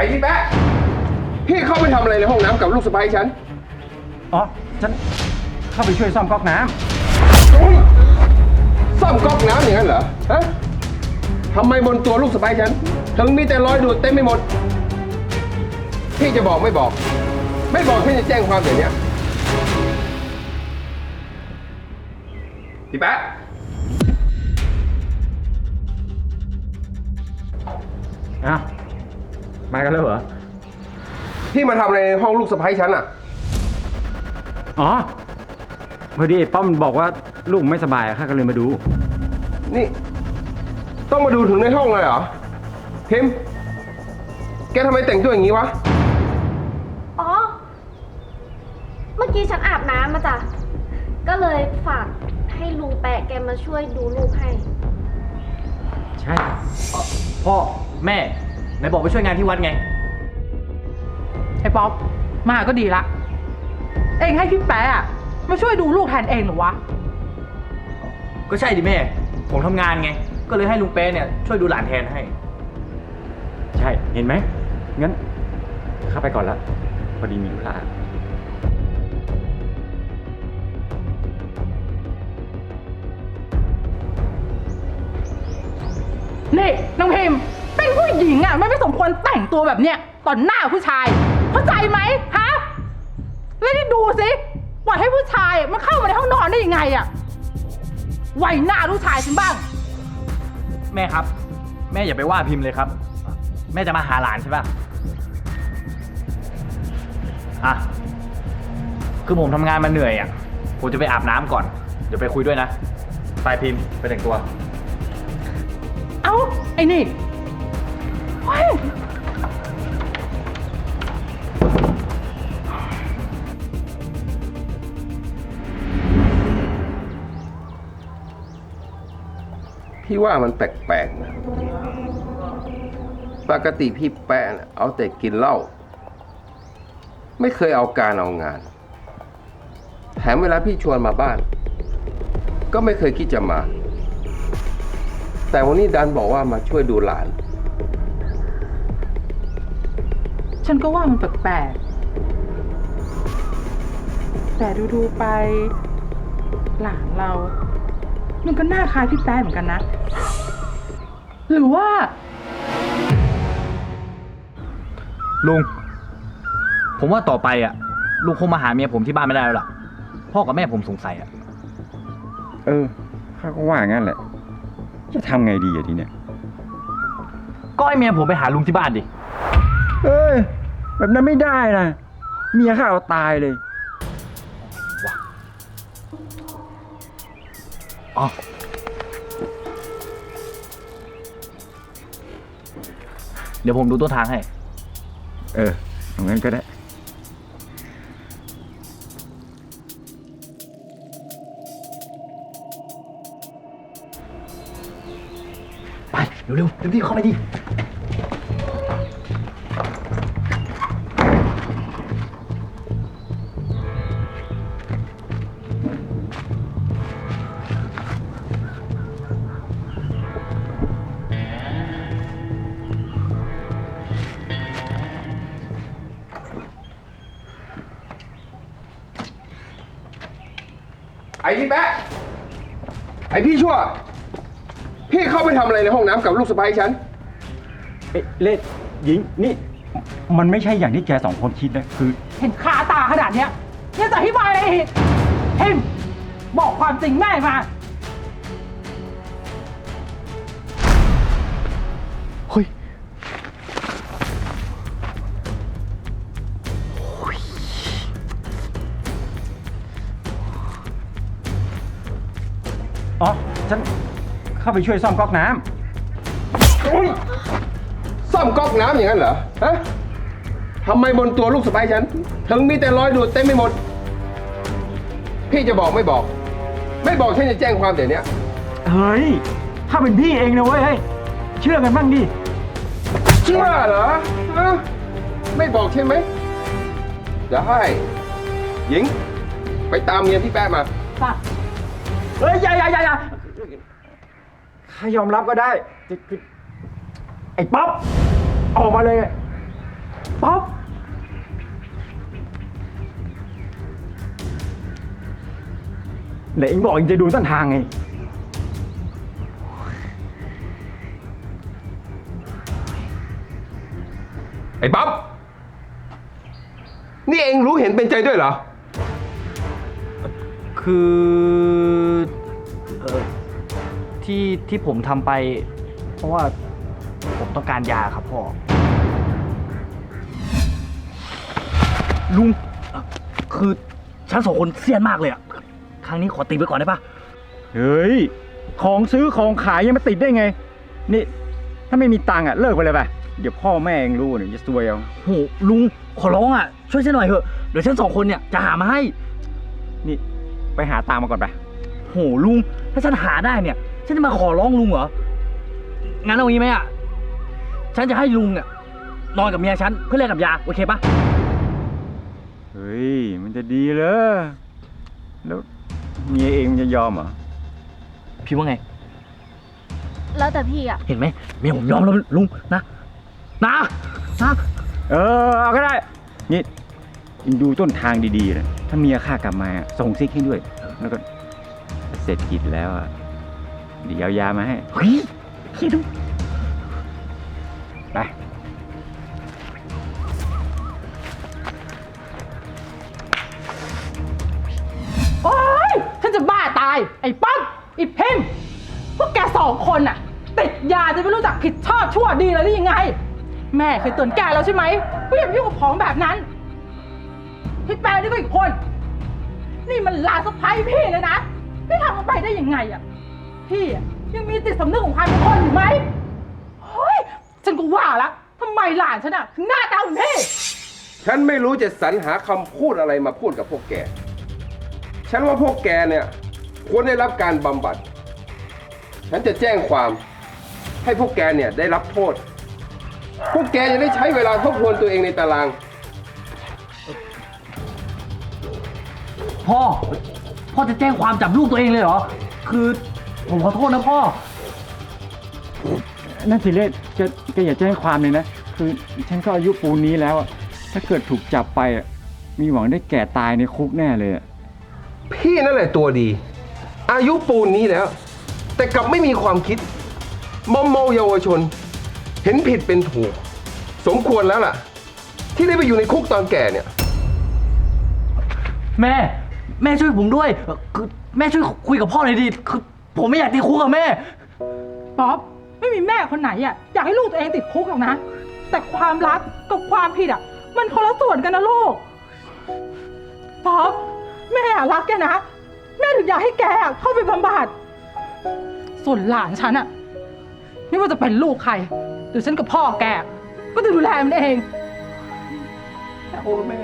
อ้พี่แป๊ะพี่เข้าไปทำอะไรในห้องน้ำกับลูกสะใภ้ฉันอ๋อ ฉันเข้าไปช่วยซ่อมก๊อกน้ำ อุ๊ยซ่อมก๊อกน้ำอย่างนั้นเหรอ ฮะทำไมบนตัวลูกสะใภ้ฉัน ถึงมีแต่รอยดูดเต็มไปหมด พี่จะบอกไม่บอก ไม่บอกพี่จะแจ้งความเดี๋ยวนี้พี่แป๊ะอ้าว มากันแล้วเหรอ พี่มาทำอะไรในห้องลูกสะใภ้ฉันอะ อ๋อ พอดีไอ้ป้อมบอกว่าลูกไม่สบายอะข้าก็เลยมาดู นี่ ต้องมาดูถึงในห้องเลยเหรอพิมพ์แกทำไมแต่งตัวอย่างนี้วะ อ๋อ เมื่อกี้ฉันอาบน้ำมาจ้ะ ก็เลยฝากให้ลุงแปะแกมาช่วยดูลูกให้ ใช่ พ่อ แม่ ไหนบอกไปช่วยงานที่วัดไง ไอ้ป๊อปมาก็ดีละ เองให้พี่แป๊ะอะมาช่วยดูลูกแทนเองเหรอวะ ก็ใช่ดิแม่ ผมทำงานไง ก็เลยให้ลุงเป๊ะเนี่ยช่วยดูหลานแทนให้ ใช่ เห็นไหม งั้นข้าไปก่อนละ พอดีมีธุระนี่น้องพิมพ์ เป็นผู้หญิงอะไม่ไม่สมควรแต่งตัวแบบเนี้ยต่อหน้าผู้ชาย เข้าใจไหมฮะแล้วนี่ดูสิปล่อยให้ผู้ชายมันเข้ามาในห้องนอนได้ยังไงอะไหวหน้าลูกชายฉันบ้าง แม่ครับ แม่อย่าไปว่าพิมพ์เลยครับ แม่จะมาหาหลานใช่ปะอะคือผมทำงานมาเหนื่อยอะผมจะไปอาบน้ำก่อน เดี๋ยวไปคุยด้วยนะไปพิมพ์ไปแต่งตัว เอ้าไอ้นี่เฮ้ย พี่ว่ามันแปลกๆนะ ปกติพี่แปะน่ะเอาแต่กินเหล้า ไม่เคยเอาการเอางาน แถมเวลาพี่ชวนมาบ้าน ก็ไม่เคยคิดจะมา แต่วันนี้ดันบอกว่ามาช่วยดูหลาน ฉันก็ว่ามันแปลกๆแต่ดูๆไป หลานเรา มันก็หน้าคล้ายพี่แป๊ะเหมือนกันนะ หรือว่า ลุง ผมว่าต่อไปอะ ลุงคงมาหาเมียผมที่บ้านไม่ได้แล้วล่ะ พ่อกับแม่ผมสงสัยอะ เออข้าก็ว่างั้นแหละ จะทำไงดีอะทีเนี้ยก็ให้เมียผมไปหาลุงที่บ้านดิ เอ้ย แบบนั้นไม่ได้นะ เมียข้าเอาตายเลยอ๋อเดี๋ยวผมดูต้นทางให้ เออเอางั้นก็ได้ ไป เร็วๆรีบๆเข้าไปดิ ไอ้พี่แป๊ะไอ้พี่ชั่ว พี่เข้าไปทำอะไรในห้องน้ำกับลูกสะใภ้ฉัน เอ๊ะเล่หญิงนี่ มันไม่ใช่อย่างที่แกสองคนคิดนะ คือเห็นคาตาขนาดเนี้ยยังจะอธิบายอะไรอีกพิมพ์บอกความจริงแม่มา ฉันเข้าไปช่วยซ่อมก๊อกน้ำ อุ๊ยซ่อมก๊อกน้ำอย่างนั้นเหรอ ฮะทำไมบนตัวลูกสะใภ้ฉัน ถึงมีแต่รอยดูดเต็มไปหมด พี่จะบอกไม่บอก ไม่บอกฉันจะแจ้งความเดี๋ยวนี้ เฮ้ย ถ้าเป็นพี่เองนะเว้ยเฮ้ย เชื่อกันบ้างดิ เชื่อเหรอฮะไม่บอกใช่ไหมได้หญิง ไปตามเมียพี่แป๊ะมา เฮ้ย อย่าอย่าอย่าอย่า ข้ายอมรับก็ได้ไอ้ป๊อปออกมาเลยป๊อปไหนเองบอกเองจะดูต้นทางไงไอ้ป๊อปนี่เองรู้เห็นเป็นใจด้วยเหรอ คือเออ ที่ที่ผมทำไป เพราะว่าผมต้องการยาครับพ่อ ลุงเอ่อคือฉันสองคนเซียนมากเลยอะครั้งนี้ขอติดไว้ก่อนได้ปะเฮ้ย ของซื้อของขายยังมาติดได้ไง นี่ ถ้าไม่มีตังค์อะ เลิกไปเลยไปเดี๋ยวพ่อแม่เองรู้เนี่ยจะซวยเอา โหลุงขอร้องอะช่วยฉันหน่อยเถอะเดี๋ยวฉันสองคนเนี่ยจะหามาให้ นี่ ไปหาตังค์มาก่อนไป โหลุง ถ้าฉันหาได้เนี่ย ฉันจะมาขอร้องลุงเหรอ งั้นเอางี้ไหมอะ ฉันจะให้ลุงเนี่ยนอนกับเมียฉันเพื่อแลกกับยา โอเคปะเฮ้ย มันจะดีเหรอ แล้วเมียเองมันจะยอมเหรอ พี่ว่าไง แล้วแต่พี่อะเห็นไหมเมียผมยอมแล้วลุงนะ นะนะเออ เอาก็ได้ นี่เองดูต้นทางดีๆนะถ้าเมียข้ากลับมาอะส่งซิกให้ด้วย แล้วก็เสร็จกิจแล้วอะ เดี๋ยวเอายามาให้เฮ้ยคิดดูไปโอ๊ยฉันจะบ้าตาย ไอ้ป๊อปไอ้พิมพ์พวกแกสองคนน่ะ ติดยาจะไม่รู้จักผิดชอบชั่วดีเลยหรือยังไง แม่เคยเตือนแกแล้วใช่ไหมว่าอย่ามายุ่งกับของแบบนั้นพี่แปลนี่ก็อีกคน นี่มันหลานสะพ้ายพี่เลยนะ พี่ทำมันไปได้ยังไงอะ พี่อะยังมีจิตสำนึกของความเป็นคนอยู่ไหมเฮ้ยฉันก็ว่าละทำไมหลานฉันอะถึงหน้าตาเหมือนพี่ ฉันไม่รู้จะสรรหาคำพูดอะไรมาพูดกับพวกแก ฉันว่าพวกแกเนี่ยควรได้รับการบำบัด ฉันจะแจ้งความให้พวกแกเนี่ยได้รับโทษ พวกแกจะได้ใช้เวลาทบทวนตัวเองในตาราง พ่อ พ่อจะแจ้งความจับลูกตัวเองเลยเหรอ คือ ผมขอโทษนะพ่อ นั่นสิเลศจะจะอย่าแจ้งความเลยนะ คือฉันก็อายุปูนนี้แล้วอะถ้าเกิดถูกจับไปอะมีหวังได้แก่ตายในคุกแน่เลยอะพี่นั่นแหละตัวดี อายุปูนนี้แล้ว แต่กลับไม่มีความคิด มอมเมาเยาวชน เห็นผิดเป็นถูก สมควรแล้วล่ะ ที่ได้ไปอยู่ในคุกตอนแก่เนี่ย แม่ แม่ช่วยผมด้วยเอ่อคือแม่ช่วยคุยกับพ่อหน่อยดิคือ ผมไม่อยากติดคุกกับแม่ ป๊อปไม่มีแม่คนไหนอะอยากให้ลูกตัวเองติดคุกหรอกนะ แต่ความรักกับความผิดอะ มันคนละส่วนกันนะลูกป๊อปแม่อะรักแกนะ แม่ถึงอยากให้แกอะเข้าไปบำบัดส่วนหลานฉันอะไม่ว่าจะเป็นลูกใครหรือฉันกับพ่อแก ก็จะดูแลมันเอง โอ้แม่